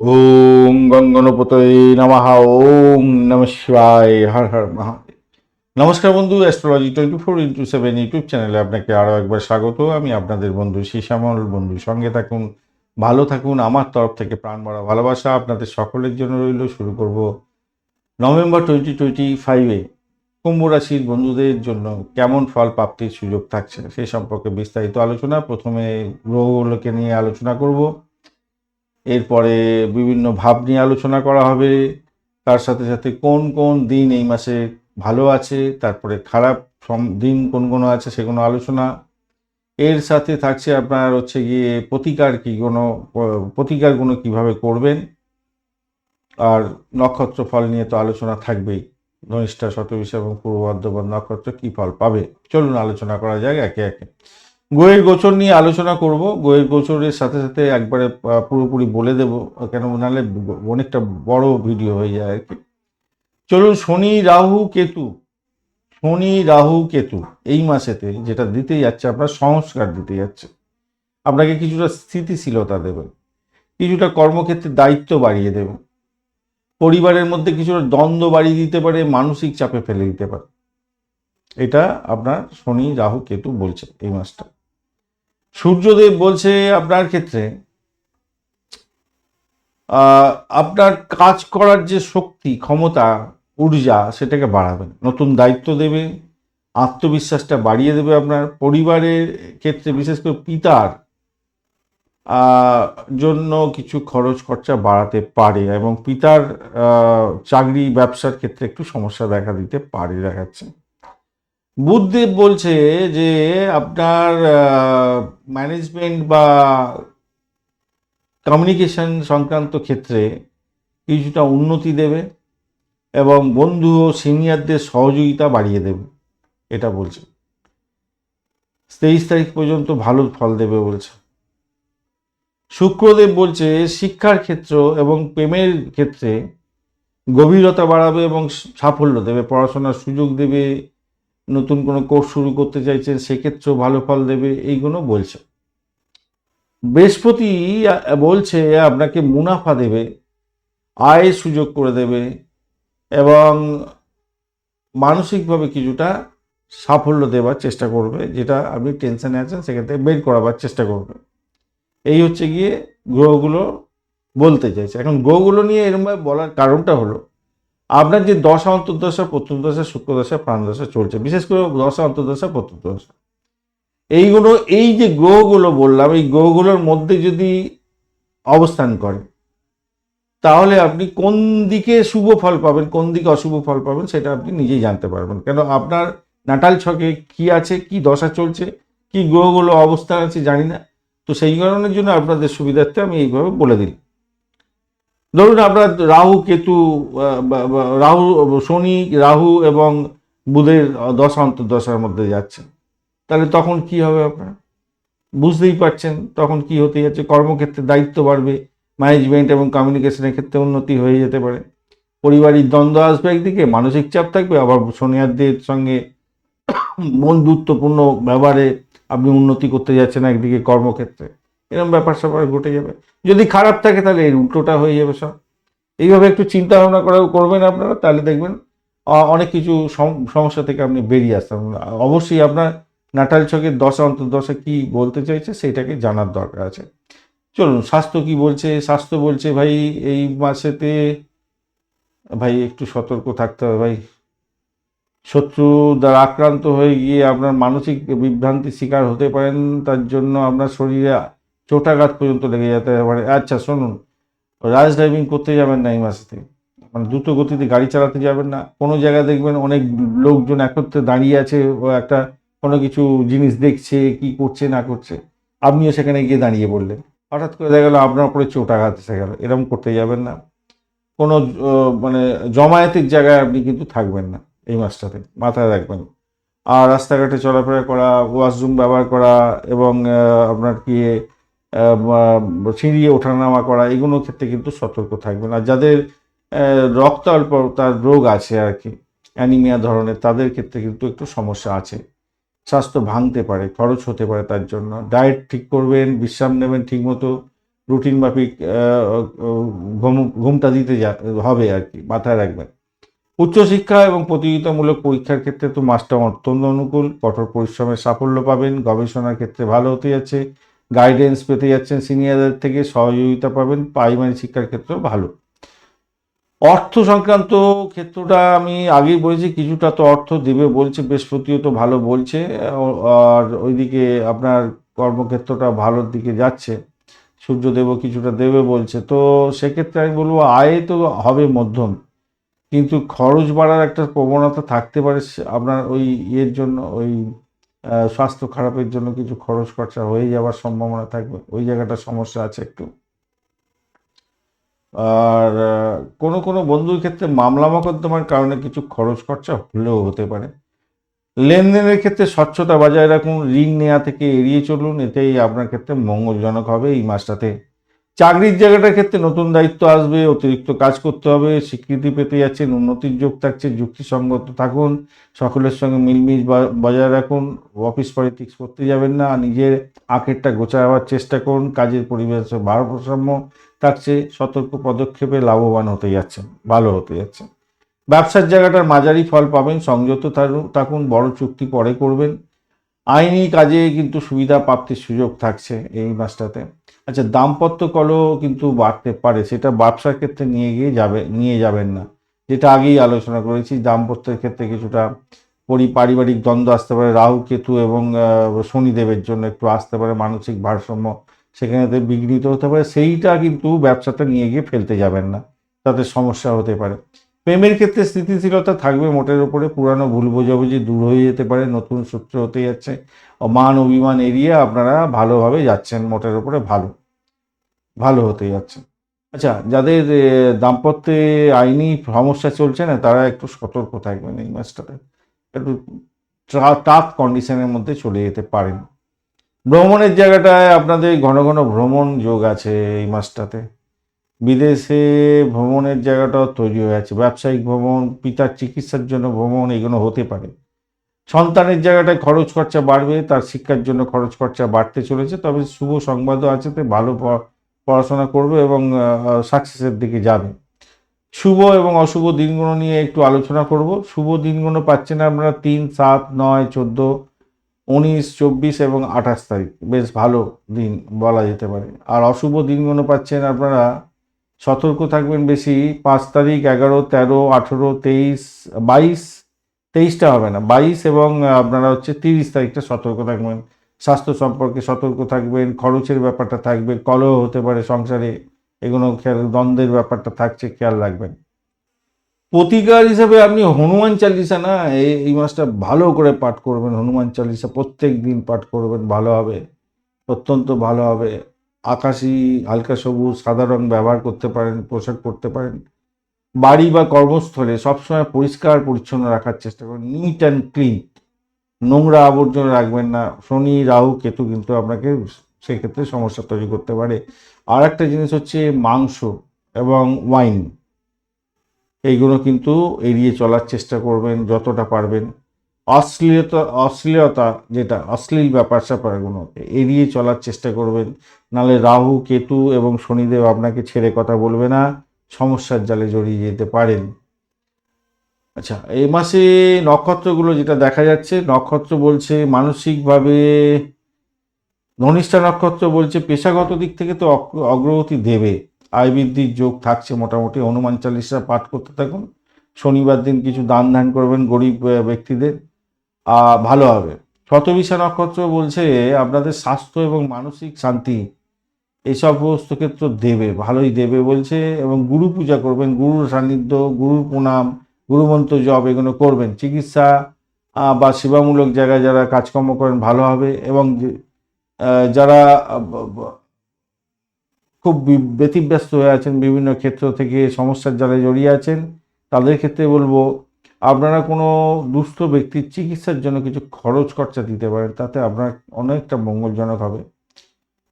ওম গঙ্গনপতয়ে নমঃ, ওম নম শিবায়, হর হর মহাদেব। নমস্কার বন্ধু astrology twenty four into seven YouTube চ্যানেলে আপনাকে আরও একবার স্বাগত। আমি আপনাদের বন্ধু শ্যামল বন্ধু সঙ্গে থাকুন, ভালো থাকুন, আমার তরফ থেকে প্রাণ ভরা ভালোবাসা আপনাদের সকলের জন্য রইল। শুরু করব নভেম্বর টোয়েন্টি টোয়েন্টি ফাইভে কুম্ভ রাশির বন্ধুদের জন্য কেমন ফল, প্রাপ্তির সুযোগ থাকছে সেই সম্পর্কে বিস্তারিত আলোচনা। প্রথমে গ্রহগুলোকে নিয়ে আলোচনা করব। এরপরে বিভিন্ন ভাব নিয়ে আলোচনা করা হবে। তার সাথে সাথে কোন কোন দিন এই মাসে ভালো আছে, তারপরে খারাপ দিন কোন কোন আছে সেগুলো আলোচনা। এর সাথে থাকছে আপনার হচ্ছে গিয়ে প্রতিকার কি কোনো, প্রতিকারগুলো কীভাবে করবেন। আর নক্ষত্র ফল নিয়ে তো আলোচনা থাকবেই। ধনিষ্ঠা শতবিশ এবং পূর্ব বর্ধমান নক্ষত্র কী ফল পাবে? চলুন আলোচনা করা যাক একে একে। গোয়ের গোচর নিয়ে আলোচনা করব। গোয়ের গোচরের সাথে সাথে একবারে পুরোপুরি বলে দেব, কেন নাহলে অনেকটা বড় ভিডিও হয়ে যায় আর কি। চলুন, শনি রাহু কেতু। শনি রাহু কেতু, এই মাসেতে যেটা দিতে যাচ্ছে, আপনার সংস্কার দিতে যাচ্ছে। আপনাকে কিছুটা স্থিতিশীলতা দেবে, কিছুটা কর্মক্ষেত্রে দায়িত্ব বাড়িয়ে দেবে। পরিবারের মধ্যে কিছুটা দ্বন্দ্ব বাড়িয়ে দিতে পারে, মানসিক চাপে ফেলে দিতে পারে। এটা আপনার শনি রাহু কেতু বলছে এই মাসটা। সূর্যদেব বলছে আপনার ক্ষেত্রে আপনার কাজ করার যে শক্তি, ক্ষমতা, ঊর্জা, সেটাকে বাড়াবেন। নতুন দায়িত্ব দেবে, আত্মবিশ্বাসটা বাড়িয়ে দেবে আপনার পরিবারের ক্ষেত্রে, বিশেষ করে পিতার জন্য কিছু খরচ খরচা বাড়াতে পারে এবং পিতার চাকরি, ব্যবসার ক্ষেত্রে একটু সমস্যা দেখা দিতে পারে দেখাচ্ছে বুদ্ধদেব বলছে যে আপনার ম্যানেজমেন্ট বা কমিউনিকেশন সংক্রান্ত ক্ষেত্রে কিছুটা উন্নতি দেবে এবং বন্ধু ও সিনিয়রদের সহযোগিতা বাড়িয়ে দেবে, এটা বলছে। তেইশ তারিখ পর্যন্ত ভালো ফল দেবে বলছে। শুক্রদেব বলছে শিক্ষার ক্ষেত্র এবং প্রেমের ক্ষেত্রে গভীরতা বাড়াবে এবং সাফল্য দেবে, পড়াশোনার সুযোগ দেবে নতুন কোনো কোর্স শুরু করতে চাইছেন, সেক্ষেত্রেও ভালো ফল দেবে, এইগুলো বলছে। বৃহস্পতি বলছে, আপনাকে মুনাফা দেবে, আয়ের সুযোগ করে দেবে, এবং মানসিকভাবে কিছুটা সাফল্য দেওয়ার চেষ্টা করবে, যেটা আপনি টেনশনে আছেন সেখান থেকে বের করাবার চেষ্টা করবে। এই হচ্ছে গিয়ে গ্রহগুলো বলতে চাইছে। এখন গ্রহগুলো নিয়ে এরকমভাবে বলার কারণটা হলো আপনার যে দশা, অন্তর্দশা, প্রত্যন্তদশা শুক্রদশা প্রাণদশা চলছে, বিশেষ করে দশা, অন্তর্দশা, প্রত্যন্তদশা। এইগুলো, এই যে গ্রহগুলো বললাম, এই গ্রহগুলোর মধ্যে যদি অবস্থান করে, তাহলে আপনি কোন দিকে শুভ ফল পাবেন, কোন দিকে অশুভ ফল পাবেন, সেটা আপনি নিজেই জানতে পারবেন। কেন আপনার নাটাল ছকে কি আছে, কি দশা চলছে, কি গ্রহগুলো অবস্থান আছে জানি না। তো সেই কারণের জন্য আপনাদের সুবিধার্থে আমি এইভাবে বলে দিলাম। ধরুন আপনার রাহু, কেতু রাহু, শনি, রাহু এবং বুধের দশা অন্তর্দশার মধ্যে যাচ্ছে। তাহলে তখন কি হবে আপনার? বুঝতেই পারছেন, তখন কি হতে যাচ্ছে? কর্মক্ষেত্রে দায়িত্ব বাড়বে ম্যানেজমেন্ট এবং কমিউনিকেশনের ক্ষেত্রে উন্নতি হয়ে যেতে পারে। পারিবারিক দ্বন্দ্ব আসবে একদিকে, মানসিক চাপ থাকবে, আবার সোনিয়ারদের সঙ্গে বন্ধুত্বপূর্ণ ব্যবহারে আপনি উন্নতি করতে যাচ্ছেন একদিকে কর্মক্ষেত্রে। এরকম ব্যাপার স্যাপার ঘটে যাবে। যদি খারাপ থাকে তাহলে এর উল্টোটা হয়ে যাবে সব। এইভাবে একটু চিন্তা ভাবনা করা করবেন আপনারা, তাহলে দেখবেন অনেক কিছু সম- সমস্যা থেকে আপনি বেরিয়ে আসতে পারবেন। অবশ্যই আপনার নাটাল ছকের দশা অন্তর্দশা কি বলতে চাইছে সেটাকে জানার দরকার আছে। চলুন, স্বাস্থ্য কি বলছে? স্বাস্থ্য বলছে, ভাই, এই মাসেতে, ভাই, একটু সতর্ক থাকতে হবে, ভাই। শত্রু দ্বারা আক্রান্ত হয়ে গিয়ে আপনার মানসিক বিভ্রান্তির শিকার হতে পারেন, তার জন্য আপনার শরীরে চোটাঘাত পর্যন্ত লেগে যেতে পারে। আচ্ছা শুনুন, রাজ ড্রাইভিং করতে যাবেন না এই মাসেতে মানে দ্রুত গতিতে গাড়ি চালাতে যাবেন না। কোনো জায়গায় দেখবেন অনেক লোকজন একত্রে দাঁড়িয়ে আছে একটা কোনো কিছু জিনিস দেখছে, কি করছে, না করছে। আপনিও সেখানে গিয়ে দাঁড়িয়ে পড়লেন হঠাৎ করে দেখা গেলো আপনার উপরে চোটাঘাত এসে গেল। এরকম করতে যাবেন না। কোনো মানে জমায়েতের জায়গায় আপনি কিন্তু থাকবেন না এই মাসটাতে। মাথায় রাখবেন। আর রাস্তাঘাটে চলাফেরা করা ওয়াশরুম ব্যবহার করা এবং আপনার কি সিঁড়ি ওঠানামা করা, এগুলোর ক্ষেত্রে কিন্তু সতর্ক থাকবেন। আর যাদের রক্ত অল্পতার রোগ আছে আর কি, অ্যানিমিয়া ধরনের, তাদের ক্ষেত্রে কিন্তু একটু সমস্যা আছে। স্বাস্থ্য ভাঙতে পারে, খরচ হতে পারে তার জন্য। ডায়েট ঠিক করবেন, বিশ্রাম নেবেন ঠিকমতো, রুটিন মাফিক ঘুমটা দিতে হবে আর কি, মাথায় রাখবেন। উচ্চশিক্ষা এবং প্রতিযোগিতামূলক পরীক্ষার ক্ষেত্রে তো মাস্টার অত্যন্ত অনুকূল, কঠোর পরিশ্রমের সাফল্য পাবেন, গবেষণার ক্ষেত্রে ভালো হতে যাচ্ছে গাইডেন্স পেতে যাচ্ছেন সিনিয়রদের থেকে, সহযোগিতা পাবেন প্রাইমারি শিক্ষার ক্ষেত্রেও ভালো। অর্থ সংক্রান্ত ক্ষেত্রটা আমি আগেই বলেছি, কিছুটা তো অর্থ দেবে বলছে বৃহস্পতিও তো ভালো বলছে, আর ওইদিকে আপনার কর্মক্ষেত্রটা ভালোর দিকে যাচ্ছে, সূর্যদেবও কিছুটা দেবে বলছে। তো সেক্ষেত্রে আমি বলব, আয় তো হবে মধ্যম, কিন্তু খরচ বাড়ার একটা প্রবণতা থাকতে পারে, আপনার ওই ইয়ের জন্য, ওই স্বাস্থ্য খারাপের জন্য কিছু খরচ খরচা হয়ে যাওয়ার সম্ভাবনা থাকবে। ওই জায়গাটা সমস্যা আছে একটু। আর কোন কোনো বন্ধুর ক্ষেত্রে মামলা মকদ্দমার কারণে কিছু খরচ খরচা হলেও হতে পারে। লেনদেনের ক্ষেত্রে স্বচ্ছতা বজায় রাখুন, ঋণ নেওয়া থেকে এড়িয়ে চলুন, এতেই আপনার ক্ষেত্রে মঙ্গলজনক হবে এই মাসটাতে। চাকরির জায়গাটার ক্ষেত্রে নতুন দায়িত্ব আসবে, অতিরিক্ত কাজ করতে হবে, স্বীকৃতি পেতে যাচ্ছেন উন্নতির যোগ থাকছে, যুক্তিসঙ্গত থাকুন, সকলের সঙ্গে মিলমিশ বজায় রাখুন অফিস পলিটিক্স করতে যাবেন না, নিজের আখেরটা গোছাবার চেষ্টা করুন, কাজের পরিবেশে ভারসাম্য থাকছে, সতর্ক পদক্ষেপে লাভবান হতে যাচ্ছেন, ভালো হতে যাচ্ছেন। ব্যবসার জায়গাটার মাঝারি ফল পাবেন, সংযত থাকুন, বড় চুক্তি পরে করবেন। আইনি কাজে কিন্তু সুবিধা প্রাপ্তির সুযোগ থাকছে এই মাসটাতে। আচ্ছা দাম্পত্য কলহ কিন্তু বাড়তে পারে, সেটা ব্যবসার ক্ষেত্রে নিয়ে গিয়ে যাবে, নিয়ে যাবেন না। যেটা আগেই আলোচনা করেছি, দাম্পত্যের ক্ষেত্রে কিছুটা পরি পারিবারিক দ্বন্দ্ব আসতে পারে, রাহু, কেতু এবং শনিদেবের জন্য একটু আসতে পারে, মানসিক ভারসাম্য সেখানে বিঘ্নিত হতে পারে, সেইটা কিন্তু ব্যবসাটা নিয়ে গিয়ে ফেলতে যাবেন না, তাতে সমস্যা হতে পারে। প্রেমের ক্ষেত্রে স্থিতিশীলতা থাকবে, মোটের ওপরে পুরানো ভুল বোঝাবুঝি দূর হয়ে যেতে পারে, নতুন সূত্র হতে যাচ্ছে মান, অভিমান এড়িয়ে আপনারা ভালোভাবে যাচ্ছেন, মোটের উপরে ভালো। ভালো হতে যাচ্ছে। আচ্ছা যাদের দাম্পত্যে আইনি সমস্যা চলছে না, তারা একটু সতর্ক থাকবেন এই মাসটাতে একটু টাফ কন্ডিশনের মধ্যে চলে যেতে পারেন। ভ্রমণের জায়গাটায় আপনাদের ঘন ঘন ভ্রমণ যোগ আছে এই মাসটাতে। বিদেশে ভ্রমণের জায়গাটাও তৈরি হয়ে আছে। ব্যবসায়িক ভ্রমণ, পিতার চিকিৎসার জন্য ভ্রমণ, এগুলো হতে পারে। সন্তানের জায়গাটায় খরচ খরচা বাড়বে, তার শিক্ষার জন্য খরচ খরচা বাড়তে চলেছে। তবে শুভ সংবাদও আছে, তো ভালো পড়াশোনা করবে এবং সাকসেসের দিকে যাবে। শুভ এবং অশুভ দিনগুলো নিয়ে একটু আলোচনা করব। শুভ দিনগুলো পাচ্ছেন আপনারা তিন, সাত, নয়, চোদ্দ, উনিশ, চব্বিশ এবং আঠাশ তারিখ। বেশ ভালো দিন বলা যেতে পারে। আর অশুভ দিনগুলো পাচ্ছেন আপনারা, সতর্ক থাকবেন বেশি, পাঁচ তারিখ, এগারো, তেরো, আঠেরো, তেইশ, বাইশ, তেইশটা হবে না, বাইশ এবং আপনারা হচ্ছে তিরিশ তারিখটা সতর্ক থাকবেন। স্বাস্থ্য সম্পর্কে সতর্ক থাকবেন, খরচের ব্যাপারটা থাকবে, কলহ হতে পারে সংসারে, এগুলো খেয়াল, দ্বন্দ্বের ব্যাপারটা থাকছে, খেয়াল রাখবেন। প্রতিকার হিসেবে আপনি হনুমান চালিসা না এই মাসটা ভালো করে পাঠ করবেন, হনুমান চালিসা প্রত্যেক দিন পাঠ করবেন, ভালো হবে, অত্যন্ত ভালো হবে। আকাশি, হালকা সবুজ, সাদা রং ব্যবহার করতে পারেন, পোশাক পরতে পারেন। বাড়ি বা কর্মস্থলে সবসময় পরিষ্কার পরিচ্ছন্ন রাখার চেষ্টা করুন নিট অ্যান্ড ক্লিন নোংরা আবর্জনা রাখবেন না। শনি, রাহু, কেতু কিন্তু আপনাকে সেক্ষেত্রে সমস্যা তৈরি করতে পারে। আর একটা জিনিস হচ্ছে মাংস এবং ওয়াইন, এইগুলো কিন্তু এড়িয়ে চলার চেষ্টা করবেন যতটা পারবেন। অশ্লীলতা অশ্লীলতা যেটা, অশ্লীল ব্যাপার স্যাপারগুলোকে এড়িয়ে চলার চেষ্টা করবেন। নালে রাহু, কেতু এবং শনিদেব আপনাকে ছেড়ে কথা বলবে না, সমস্যার জালে জড়িয়ে যেতে পারেন। আচ্ছা এই মাসে নক্ষত্রগুলো যেটা দেখা যাচ্ছে, নক্ষত্র বলছে মানসিকভাবে ধনিষ্ঠা নক্ষত্র বলছে পেশাগত দিক থেকে তো অগ্র- অগ্রগতি দেবে। আয় বৃদ্ধির যোগ থাকছে মোটামুটি, হনুমান চালিশা পাঠ করতে থাকুন। শনিবার দিন কিছু দান ধ্যান করবেন গরিব ব্যক্তিদের ভালো হবে। শতবিশা নক্ষত্র বলছে আপনাদের স্বাস্থ্য এবং মানসিক শান্তি এইসব সমস্ত ক্ষেত্র দেবে, ভালোই দেবে বলছে। এবং গুরু পূজা করবেন, গুরুর সান্নিধ্য, গুরুর প্রণাম গুরুমন্ত্র জব এগুলো করবেন। চিকিৎসা বা সেবামূলক জায়গায় যারা কাজকর্ম করেন ভালো হবে এবং যারা খুব ব্যতিব্যস্ত হয়ে আছেন, বিভিন্ন ক্ষেত্র থেকে সমস্যার জালে জড়িয়ে আছেন, তাদের ক্ষেত্রে বলব, আপনারা কোনো দুস্থ ব্যক্তির চিকিৎসার জন্য কিছু খরচ খরচা দিতে পারেন, তাতে আপনার অনেকটা মঙ্গলজনক হবে।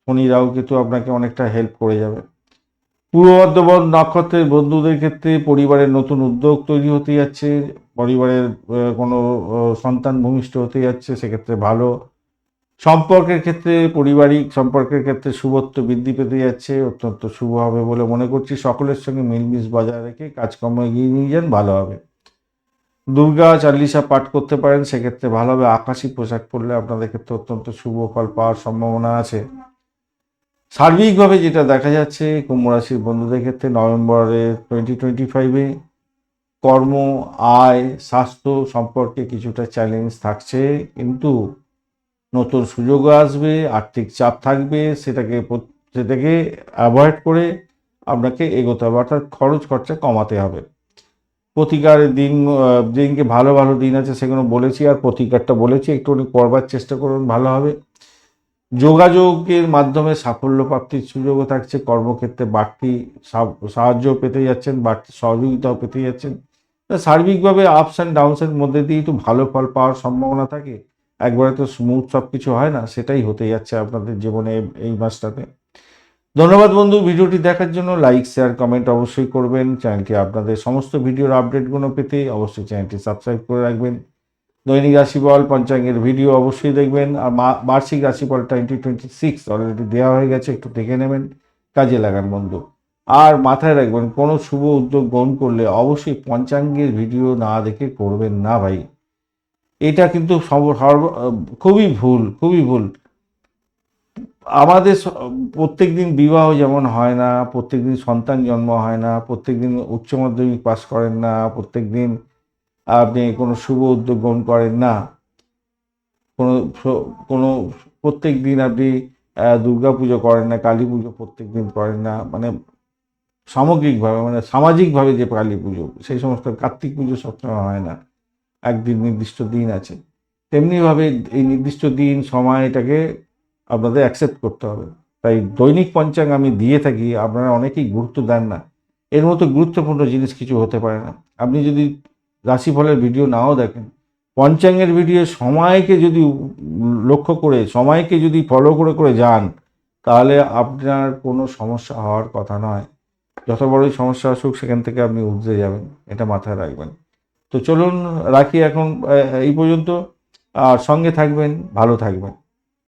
শনি কিন্তু আপনাকে অনেকটা হেল্প করে যাবে। পূর্ব বর্ধমান নক্ষত্রের বন্ধুদের ক্ষেত্রে পরিবারের নতুন উদ্যোগ তৈরি হতে যাচ্ছে, পরিবারের কোনো সন্তান ভূমিষ্ঠ হতে যাচ্ছে, সেক্ষেত্রে ভালো। সম্পর্কের ক্ষেত্রে পারিবারিক সম্পর্কের ক্ষেত্রে শুভত্ব বৃদ্ধি পেতে যাচ্ছে, অত্যন্ত শুভ হবে বলে মনে করছি। সকলের সঙ্গে মিলমিশ বজায় রেখে কাজকর্ম এগিয়ে নিয়ে যান, ভালো হবে। দুর্গা চাল্লিশা পাঠ করতে পারেন, সেক্ষেত্রে ভালো হবে। আকাশি পোশাক পরলে আপনাদের ক্ষেত্রে অত্যন্ত শুভ ফল পাওয়ার সম্ভাবনা আছে। সার্বিকভাবে যেটা দেখা যাচ্ছে, কুম্ভ রাশির বন্ধুদের ক্ষেত্রে নভেম্বরের টোয়েন্টি টোয়েন্টি ফাইভে কর্ম, আয়, স্বাস্থ্য সম্পর্কে কিছুটা চ্যালেঞ্জ থাকছে, কিন্তু নতুন সুযোগও আসবে, আর্থিক চাপ থাকবে, সেটাকে সেটাকে অ্যাভয়েড করে আপনাকে এগোতে হবে, অর্থাৎ খরচ খরচা কমাতে হবে। প্রতিকারের দিন দিনকে ভালো ভালো দিন আছে সেগুলো বলেছি, আর প্রতিকারটা বলেছি, একটুখানি করবার চেষ্টা করুন, ভালো হবে। যোগাযোগের মাধ্যমে সাফল্য প্রাপ্তির সুযোগও থাকছে, কর্মক্ষেত্রে বাড়তি সাহায্য পেতে যাচ্ছেন, বাড়তি সহযোগিতাও পেতে যাচ্ছেন। সার্বিকভাবে আপস অ্যান্ড ডাউনসের মধ্যে দিয়ে একটু ভালো ফল পাওয়ার সম্ভাবনা থাকে। একবারে তো স্মুথ সব কিছু হয় না, সেটাই হতে যাচ্ছে আপনাদের জীবনে এই মাসটাতে। ধন্যবাদ বন্ধু, ভিডিওটি দেখার জন্য লাইক শেয়ার কমেন্ট অবশ্যই করবেন। চ্যানেলটি আপনাদের সমস্ত ভিডিওর আপডেটগুলো পেতে অবশ্যই চ্যানেলটি সাবস্ক্রাইব করে রাখবেন। দৈনিক রাশিফল, পঞ্চাঙ্গের ভিডিও অবশ্যই দেখবেন। আর বার্ষিক রাশিফল টোয়েন্টি টোয়েন্টি সিক্স অলরেডি দেওয়া হয়ে গেছে, একটু দেখে নেবেন। কাজে লাগান বন্ধু। আর মাথায় রাখবেন, কোনো শুভ উদ্যোগ গ্রহণ করলে অবশ্যই পঞ্চাঙ্গের ভিডিও না দেখে করবেন না ভাই। এটা কিন্তু খুবই ভুল খুবই ভুল। আমাদের প্রত্যেক দিন বিবাহ যেমন হয় না প্রত্যেক দিন সন্তান জন্ম হয় না প্রত্যেক দিন উচ্চ মাধ্যমিক পাস করেন না প্রত্যেক দিন আপনি কোনো শুভ উদ্যোগ গ্রহণ করেন না। কোনো কোনো প্রত্যেক দিন আপনি দুর্গা পুজো করেন না কালী পুজো প্রত্যেক দিন করেন না। মানে সামগ্রিকভাবে মানে সামাজিকভাবে যে কালী পুজো সেই সমস্ত কার্তিক পুজো সবসময় হয় না। একদিন নির্দিষ্ট দিন আছে। তেমনিভাবে এই নির্দিষ্ট দিন সময় এটাকে আপনাদের অ্যাকসেপ্ট করতে হবে। তাই দৈনিক পঞ্চাঙ্গ আমি দিয়ে থাকি, আপনারা অনেকেই গুরুত্ব দেন না। এর মতো গুরুত্বপূর্ণ জিনিস কিছু হতে পারে না। আপনি যদি রাশিফলের ভিডিও নাও দেখেন। পঞ্চাঙ্গের ভিডিও সময়কে যদি লক্ষ্য করে, সময়কে যদি ফলো করে করে যান, তাহলে আপনার কোনো সমস্যা হওয়ার কথা নয়। যত বড়ই সমস্যা আসুক, সেখান থেকে আপনি উঠতে যাবেন। এটা মাথায় রাখবেন। তো চলুন রাখি এখন এই পর্যন্ত। আর সঙ্গে থাকবেন, ভালো থাকবেন।